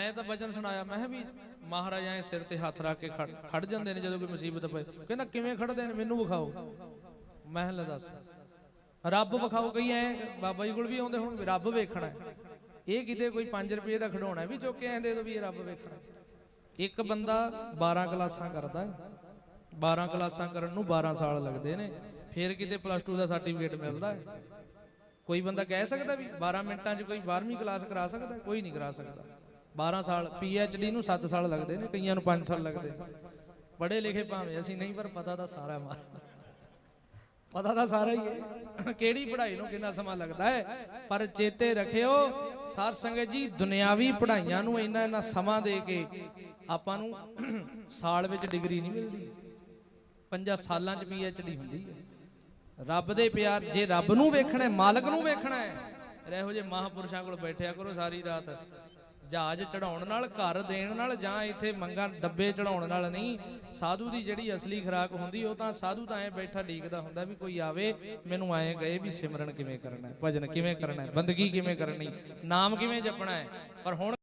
ਮੈਂ ਤਾਂ ਵਚਨ ਸੁਣਾਇਆ, ਮੈਂ ਕਿਹਾ ਵੀ ਮਹਾਰਾਜ ਐ ਸਿਰ ਤੇ ਹੱਥ ਰੱਖ ਕੇ ਖੜ- ਜਾਂਦੇ ਨੇ ਜਦੋਂ ਕੋਈ ਮੁਸੀਬਤ ਪਏ। ਕਹਿੰਦਾ, ਕਿਵੇਂ ਖੜਦੇ ਨੇ? ਮੈਨੂੰ ਵਿਖਾਓ। ਮੈਂ ਲੈ ਦੱਸ। ਰੱਬ ਵਿਖਾਓ ਕਈ ਐ, ਬਾਬਾ ਜੀ ਕੋਲ ਵੀ ਆਉਂਦੇ ਹੁਣ ਰੱਬ ਵੇਖਣਾ ਇਹ ਕਿਤੇ ਕੋਈ 5 ਰੁਪਏ ਦਾ ਖਿਡੌਣਾ ਵੀ ਚੁੱਕ ਕੇ ਐਂ ਦੇ ਦੋ ਵੀ ਇਹ ਰੱਬ ਵੇਖਣਾ ਇੱਕ ਬੰਦਾ 12 ਕਲਾਸਾਂ ਕਰਦਾ ਹੈ। 12 ਕਲਾਸਾਂ ਕਰਨ ਨੂੰ 12 ਸਾਲ ਲੱਗਦੇ ਨੇ। ਫਿਰ ਕਿਤੇ ਪਲੱਸ 2 ਦਾ ਸਰਟੀਫਿਕੇਟ ਮਿਲਦਾ ਹੈ। ਕੋਈ ਬੰਦਾ ਕਹਿ ਸਕਦਾ ਵੀ 12 ਮਿੰਟਾਂ 'ਚ ਕੋਈ 12ਵੀਂ ਕਲਾਸ ਕਰਾ ਸਕਦਾ ਕੋਈ ਨਹੀਂ ਕਰਾ ਸਕਦਾ। 12 ਸਾਲ ਪੀ ਐਚ ਡੀ ਨੂੰ 7 ਸਾਲ ਲੱਗਦੇ ਨੇ, ਕਈਆਂ ਨੂੰ 5 ਸਾਲ ਲੱਗਦੇ ਪੜ੍ਹੇ ਲਿਖੇ ਭਾਵੇਂ, ਅਸੀਂ ਨਹੀਂ, ਪਰ ਪਤਾ ਤਾਂ ਸਾਰਾ ਮਾਰ ਪਤਾ ਤਾਂ ਸਾਰਾ ਹੀ ਹੈ। ਕਿਹੜੀ ਪੜ੍ਹਾਈ ਨੂੰ ਕਿੰਨਾ ਸਮਾਂ ਲੱਗਦਾ ਹੈ? ਪਰ ਚੇਤੇ ਰੱਖਿਓ ਸਾਧ ਸੰਗਤ ਜੀ, ਦੁਨਿਆਵੀ ਪੜ੍ਹਾਈਆਂ ਨੂੰ ਇੰਨਾ ਇੰਨਾ ਸਮਾਂ ਦੇ ਕੇ ਆਪਾਂ ਨੂੰ ਸਾਲ ਵਿੱਚ ਡਿਗਰੀ ਨਹੀਂ ਮਿਲਦੀ। ਪੰਜਾਂ ਸਾਲਾਂ 'ਚ ਡੀ ਹੁੰਦੀ ਹੈ। ਰੱਬ ਦੇ ਪਿਆਰ, ਜੇ ਰੱਬ ਨੂੰ ਵੇਖਣਾ ਹੈ, ਮਾਲਕ ਨੂੰ ਵੇਖਣਾ ਹੈ, ਇਹੋ ਜਿਹੇ ਮਹਾਪੁਰਸ਼ਾਂ ਕੋਲ ਬੈਠਿਆ ਕਰੋ ਸਾਰੀ ਰਾਤ। ਜਹਾਜ਼ ਚੜਾਉਣ ਨਾਲ, ਘਰ ਦੇਣ ਨਾਲ ਜਾਂ ਇੱਥੇ ਮੰਗਾ ਡੱਬੇ ਚੜਾਉਣ ਨਾਲ ਨਹੀਂ। ਸਾਧੂ ਦੀ ਜਿਹੜੀ ਅਸਲੀ ਖੁਰਾਕ ਹੁੰਦੀ, ਉਹ ਤਾਂ ਸਾਧੂ ਤਾਂ ਐ ਬੈਠਾ ਡੀਕਦਾ ਹੁੰਦਾ ਵੀ ਕੋਈ ਆਵੇ, ਮੈਨੂੰ ਐਂ ਗਏ ਵੀ ਸਿਮਰਨ ਕਿਵੇਂ ਕਰਨਾ ਹੈ, ਭਜਨ ਕਿਵੇਂ ਕਰਨਾ ਹੈ, ਬੰਦਗੀ ਕਿਵੇਂ ਕਰਨੀ, ਨਾਮ ਕਿਵੇਂ ਜਪਣਾ ਹੈ। ਪਰ ਹੁਣ